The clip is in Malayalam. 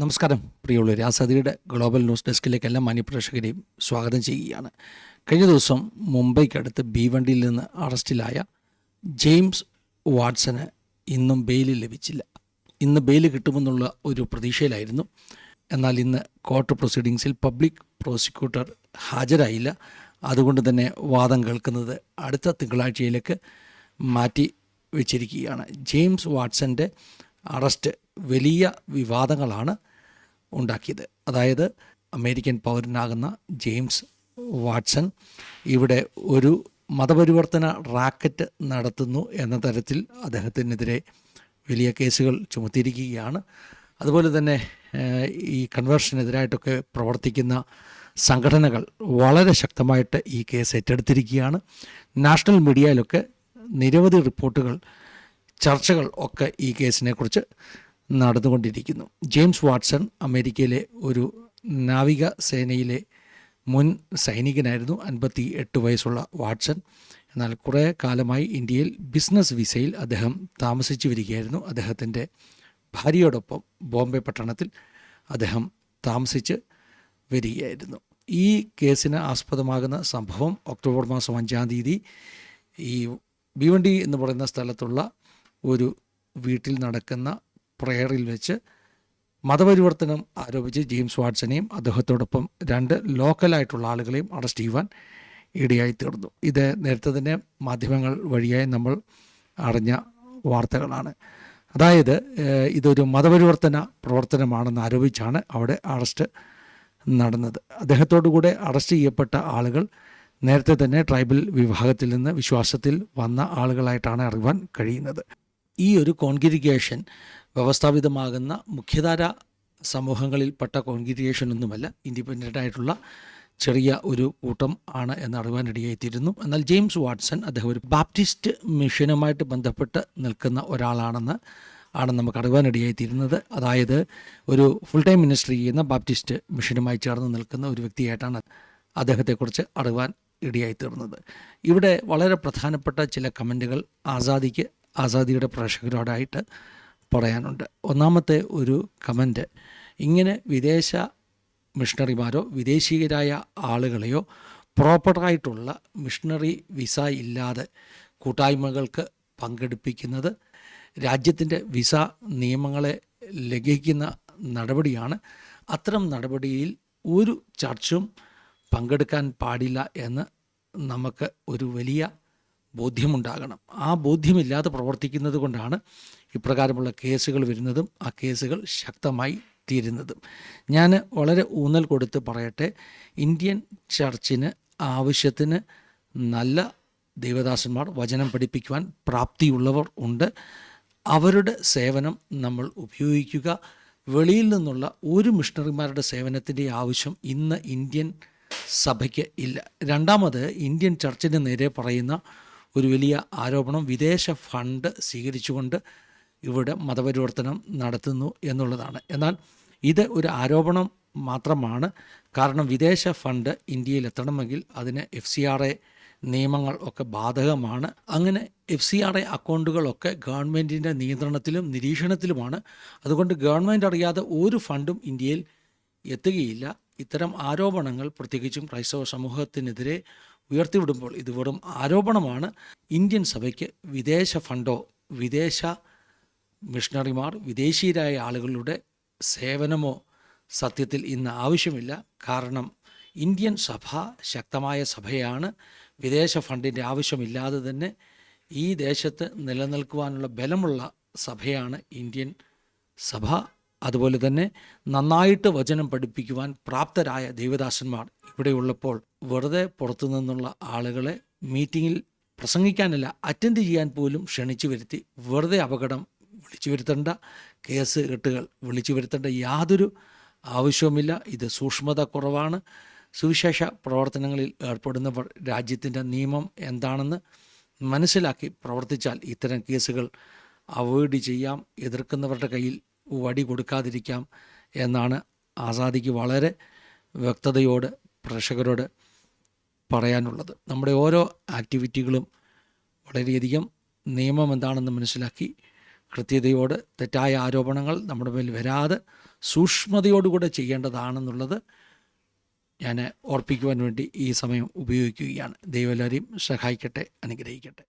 നമസ്കാരം പ്രിയമുള്ളവർ ആസാദിയുടെ ഗ്ലോബൽ ന്യൂസ് ഡെസ്കിലേക്ക് എല്ലാ മാന്യപ്രേക്ഷകരെയും സ്വാഗതം ചെയ്യുകയാണ്. കഴിഞ്ഞ ദിവസം മുംബൈക്കടുത്ത് ഭീവണ്ടിയിൽ നിന്ന് അറസ്റ്റിലായ ജെയിംസ് വാട്സന് ഇന്നും ബെയിൽ ലഭിച്ചില്ല. ഇന്ന് ബെയിൽ കിട്ടുമെന്നുള്ള ഒരു പ്രതീക്ഷയിലായിരുന്നു. എന്നാൽ ഇന്ന് കോർട്ട് പ്രൊസീഡിങ്സിൽ പബ്ലിക് പ്രോസിക്യൂട്ടർ ഹാജരായില്ല. അതുകൊണ്ട് തന്നെ വാദം കേൾക്കുന്നത് അടുത്ത തിങ്കളാഴ്ചയിലേക്ക് മാറ്റി വെച്ചിരിക്കുകയാണ്. ജെയിംസ് വാട്സന്റെ അറസ്റ്റ് വലിയ വിവാദങ്ങളാണ് ഉണ്ടാക്കിയത്. അതായത് അമേരിക്കൻ പൗരനാകുന്ന ജെയിംസ് വാട്സൺ ഇവിടെ ഒരു മതപരിവർത്തന റാക്കറ്റ് നടത്തുന്നു എന്ന തരത്തിൽ അദ്ദേഹത്തിനെതിരെ വലിയ കേസുകൾ ചുമത്തിയിരിക്കുകയാണ്. അതുപോലെ തന്നെ ഈ കൺവേർഷനെതിരായിട്ടൊക്കെ പ്രവർത്തിക്കുന്ന സംഘടനകൾ വളരെ ശക്തമായിട്ട് ഈ കേസ് ഏറ്റെടുത്തിരിക്കുകയാണ്. നാഷണൽ മീഡിയയിലൊക്കെ നിരവധി റിപ്പോർട്ടുകൾ ചർച്ചകൾ ഒക്കെ ഈ കേസിനെക്കുറിച്ച് നടന്നുകൊണ്ടിരിക്കുന്നു. ജെയിംസ് വാട്സൺ അമേരിക്കയിലെ ഒരു നാവിക സേനയിലെ മുൻ സൈനികനായിരുന്നു. അൻപത്തി എട്ട് വയസ്സുള്ള വാട്സൺ. എന്നാൽ കുറേ കാലമായി ഇന്ത്യയിൽ ബിസിനസ് വിസയിൽ അദ്ദേഹം താമസിച്ചു വരികയായിരുന്നു. അദ്ദേഹത്തിന്റെ ഭാര്യയോടൊപ്പം ബോംബെ പട്ടണത്തിൽ അദ്ദേഹം താമസിച്ച് വരികയായിരുന്നു. ഈ കേസിന് ആസ്പദമാകുന്ന സംഭവം ഒക്ടോബർ മാസം അഞ്ചാം തീയതി ഈ ഭീവണ്ടി എന്ന് പറയുന്ന സ്ഥലത്തുള്ള ഒരു വീട്ടിൽ നടക്കുന്ന പ്രയറിൽ വെച്ച് മതപരിവർത്തനം ആരോപിച്ച് ജെയിംസ് വാട്സനെയും അദ്ദേഹത്തോടൊപ്പം രണ്ട് ലോക്കലായിട്ടുള്ള ആളുകളെയും അറസ്റ്റ് ചെയ്യുവാൻ ഇടയായി തീർന്നു. ഇത് നേരത്തെ തന്നെ മാധ്യമങ്ങൾ വഴിയായി നമ്മൾ അറിഞ്ഞ വാർത്തകളാണ്. അതായത് ഇതൊരു മതപരിവർത്തന പ്രവർത്തനമാണെന്ന് ആരോപിച്ചാണ് അവിടെ അറസ്റ്റ് നടന്നത്. അദ്ദേഹത്തോടു കൂടെ അറസ്റ്റ് ചെയ്യപ്പെട്ട ആളുകൾ നേരത്തെ തന്നെ ട്രൈബൽ വിഭാഗത്തിൽ നിന്ന് വിശ്വാസത്തിൽ വന്ന ആളുകളായിട്ടാണ് അറിയുവാൻ കഴിയുന്നത്. ഈ ഒരു കോൺഗ്രിഗേഷൻ വ്യവസ്ഥാപിതമാകുന്ന മുഖ്യധാര സമൂഹങ്ങളിൽപ്പെട്ട കോൺഗ്രിഗേഷൻ ഒന്നുമല്ല ഇൻഡിപെൻഡന്റ് ആയിട്ടുള്ള ചെറിയ ഒരു കൂട്ടം ആണ് എന്നറിവാനിടയായിത്തീരുന്നു എന്നാൽ ജെയിംസ് വാട്സൺ അദ്ദേഹം ഒരു ബാപ്റ്റിസ്റ്റ് മിഷനുമായിട്ട് ബന്ധപ്പെട്ട് നിൽക്കുന്ന ഒരാളാണെന്ന് ആണ് നമുക്ക് അറിവാനിടയായിത്തീരുന്നത് അതായത് ഒരു ഫുൾ ടൈം മിനിസ്ട്രി ചെയ്യുന്ന ബാപ്റ്റിസ്റ്റ് മിഷനുമായി ചേർന്ന് നിൽക്കുന്ന ഒരു വ്യക്തിയായിട്ടാണ് അദ്ദേഹത്തെക്കുറിച്ച് അറിവാൻ ഇടയായിത്തീർന്നത്. ഇവിടെ വളരെ പ്രധാനപ്പെട്ട ചില കമന്റുകൾ ആസാദിക്ക് ആസാദിയുടെ പ്രേക്ഷകരോടായിട്ട് പറയാനുണ്ട്. ഒന്നാമത്തെ ഒരു കമന്റ് ഇങ്ങനെ വിദേശ മിഷണറിമാരോ വിദേശീയരായ ആളുകളെയോ പ്രോപ്പറായിട്ടുള്ള മിഷണറി വിസ ഇല്ലാതെ കൂട്ടായ്മകൾക്ക് പങ്കെടുപ്പിക്കുന്നത് രാജ്യത്തിന്റെ വിസ നിയമങ്ങളെ ലംഘിക്കുന്ന നടപടിയാണ്. അത്തരം നടപടിയിൽ ഒരു ചർച്ചും പങ്കെടുക്കാൻ പാടില്ല എന്ന് നമുക്ക് ഒരു വലിയ ബോധ്യമുണ്ടാകണം. ആ ബോധ്യമില്ലാതെ പ്രവർത്തിക്കുന്നത് കൊണ്ടാണ് ഇപ്രകാരമുള്ള കേസുകൾ വരുന്നതും ആ കേസുകൾ ശക്തമായി തീരുന്നതും. ഞാൻ വളരെ ഊന്നൽ കൊടുത്ത് പറയട്ടെ ഇന്ത്യൻ ചർച്ചിന് ആവശ്യത്തിന് നല്ല ദേവദാസന്മാർ വചനം പഠിപ്പിക്കുവാൻ പ്രാപ്തിയുള്ളവർ ഉണ്ട്. അവരുടെ സേവനം നമ്മൾ ഉപയോഗിക്കുക. വെളിയിൽ നിന്നുള്ള ഒരു മിഷണറിമാരുടെ സേവനത്തിന്റെ ആവശ്യം ഇന്ന് ഇന്ത്യൻ സഭയ്ക്ക് ഇല്ല. രണ്ടാമത് ഇന്ത്യൻ ചർച്ചിന് നേരെ പറയുന്ന ഒരു വലിയ ആരോപണം വിദേശ ഫണ്ട് സ്വീകരിച്ചുകൊണ്ട് ഇവിടെ മതപരിവർത്തനം നടത്തുന്നു എന്നുള്ളതാണ്. എന്നാൽ ഇത് ഒരു ആരോപണം മാത്രമാണ്. കാരണം വിദേശ ഫണ്ട് ഇന്ത്യയിൽ എത്തണമെങ്കിൽ അതിന് എഫ് സി ആർ എ നിയമങ്ങൾ ഒക്കെ ബാധകമാണ്. അങ്ങനെ എഫ് സി ആർ എ അക്കൗണ്ടുകളൊക്കെ ഗവൺമെന്റിന്റെ നിയന്ത്രണത്തിലും നിരീക്ഷണത്തിലുമാണ്. അതുകൊണ്ട് ഗവൺമെന്റ് അറിയാതെ ഒരു ഫണ്ടും ഇന്ത്യയിൽ എത്തുകയില്ല. ഇത്തരം ആരോപണങ്ങൾ പ്രത്യേകിച്ചും ക്രൈസ്തവ സമൂഹത്തിനെതിരെ ഉയർത്തിവിടുമ്പോൾ ഇത് വെറും ആരോപണമാണ്. ഇന്ത്യൻ സഭയ്ക്ക് വിദേശ ഫണ്ടോ വിദേശ മിഷണറിമാർ വിദേശീയരായ ആളുകളുടെ സേവനമോ സത്യത്തിൽ ഇന്ന് ആവശ്യമില്ല. കാരണം ഇന്ത്യൻ സഭ ശക്തമായ സഭയാണ്. വിദേശ ഫണ്ടിന്റെ ആവശ്യമില്ലാതെ തന്നെ ഈ ദേശത്ത് നിലനിൽക്കുവാനുള്ള ബലമുള്ള സഭയാണ് ഇന്ത്യൻ സഭ. അതുപോലെ തന്നെ നന്നായിട്ട് വചനം പഠിപ്പിക്കുവാൻ പ്രാപ്തരായ ദേവദാസന്മാർ ഇവിടെയുള്ളപ്പോൾ വെറുതെ പുറത്തു നിന്നുള്ള ആളുകളെ മീറ്റിങ്ങിൽ പ്രസംഗിക്കാനല്ല അറ്റൻഡ് ചെയ്യാൻ പോലും ക്ഷണിച്ചു വരുത്തി. വെറുതെ അപകടം വിളിച്ചു വരുത്തേണ്ട കേസ് കെട്ടുകൾ വിളിച്ചു വരുത്തേണ്ട യാതൊരു ആവശ്യവുമില്ല. ഇത് സൂക്ഷ്മത കുറവാണ്. സുവിശേഷ പ്രവർത്തനങ്ങളിൽ ഏർപ്പെടുന്നവർ രാജ്യത്തിന്റെ നിയമം എന്താണെന്ന് മനസ്സിലാക്കി പ്രവർത്തിച്ചാൽ ഇത്തരം കേസുകൾ അവോയ്ഡ് ചെയ്യാം. എതിർക്കുന്നവരുടെ കയ്യിൽ വടി കൊടുക്കാതിരിക്കാം എന്നാണ് ആസാദിക്ക് വളരെ വ്യക്തതയോട് പ്രേക്ഷകരോട് പറയാനുള്ളത്. നമ്മുടെ ഓരോ ആക്ടിവിറ്റികളും വളരെയധികം നിയമം എന്താണെന്ന് മനസ്സിലാക്കി കൃത്യതയോട് തെറ്റായ ആരോപണങ്ങൾ നമ്മുടെ മേൽ വരാതെ സൂക്ഷ്മതയോടുകൂടെ ചെയ്യേണ്ടതാണെന്നുള്ളത് ഞാൻ ഓർപ്പിക്കുവാൻ വേണ്ടി ഈ സമയം ഉപയോഗിക്കുകയാണ്. ദൈവം എല്ലാവരെയും സഹായിക്കട്ടെ അനുഗ്രഹിക്കട്ടെ.